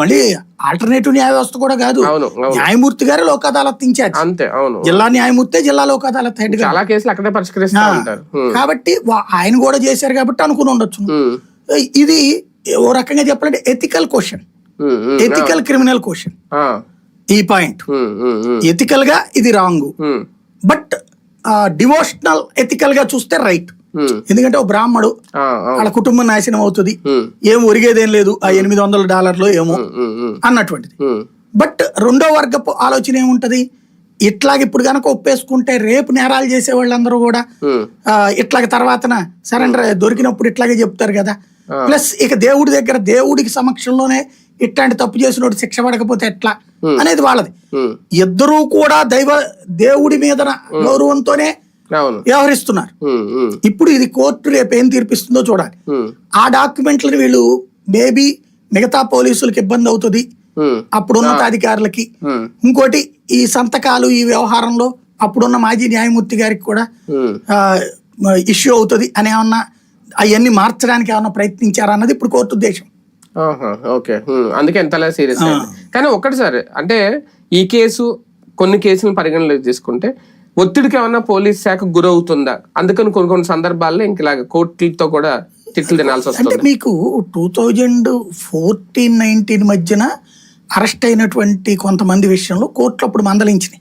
మళ్ళీ ఆల్టర్నేటివ్ న్యాయ వ్యవస్థ కూడా కాదు. న్యాయమూర్తి గారు లోక్ అదాలత్ ఇన్ఛార్జ్. అంతే అవును. జిల్లా న్యాయమూర్తే జిల్లా లోక్ అదాలత్ హెడ్ చాలా కేసులు అక్కడే పరిష్కరిస్తా ఉంటారు. ఉమ్, కాబట్టి ఆయన కూడా చేశారు కాబట్టి అనుకుని ఉండొచ్చు. ఇది ఓ రకంగా చెప్పాలంటే ethical question ethical criminal question ఈ పాయింట్. ఎథికల్గా ఇది రాంగ్ బట్ డివోషనల్ ఎథికల్గా చూస్తే రైట్. ఎందుకంటే ఓ బ్రాహ్మడు వాళ్ళ కుటుంబం నాశనం అవుతుంది. ఏం ఒరిగేదేం లేదు. ఆ ఎనిమిది వందల డాలర్లు ఏమో అన్నటువంటిది. బట్ రెండో వర్గపు ఆలోచన ఏముంటది? ఇట్లాగ ఇప్పుడు కనుక ఒప్పేసుకుంటే రేపు నేరాలు చేసే వాళ్ళందరూ కూడా ఇట్లాగ తర్వాతన సరెండర్ దొరికినప్పుడు ఇట్లాగే చెప్తారు కదా. ప్లస్ ఇక దేవుడి దగ్గర దేవుడికి సమక్షంలోనే ఇట్లాంటి తప్పు చేసినోడు శిక్ష పడకపోతే ఎట్లా? అనేది వాళ్ళది. ఇద్దరూ కూడా దైవ దేవుడి మీద గౌరవంతోనే వ్యవహరిస్తున్నారు. ఇప్పుడు ఇది కోర్టు రేపు ఏం తీర్పిస్తుందో చూడాలి. ఆ డాక్యుమెంట్లను వీళ్ళు మేబీ మిగతా పోలీసులకు ఇబ్బంది అవుతుంది. అప్పుడు ఉన్నతాధికారులకి ఉమ్, ఇంకోటి ఈ సంతకాలు ఈ వ్యవహారంలో అప్పుడున్న మాజీ న్యాయమూర్తి గారికి కూడా. ఇష్యూ అవుతుంది అని ఏమన్నా అవన్నీ మార్చడానికి ఏమన్నా ప్రయత్నించారా అన్నది ఇప్పుడు కోర్టు ఉద్దేశం. ఓకే. అందుకే ఎంతలా సీరియస్ కానీ ఒక్కటి సార్ అంటే ఈ కేసు కొన్ని కేసులను పరిగణలోకి తీసుకుంటే ఒత్తిడికి ఏమన్నా పోలీస్ శాఖ గురవుతుందా? అందుకని కొన్ని కొన్ని సందర్భాల్లో ఇంక ఇలాగ కోర్టులతో కూడా తిట్లు తినాల్సి అంటే వస్తుంది. మీకు టూ థౌజండ్ ఫోర్టీన్ నైన్టీన్ మధ్యన అరెస్ట్ అయినటువంటి కొంతమంది విషయంలో కోర్టులు అప్పుడు మందలించినాయి.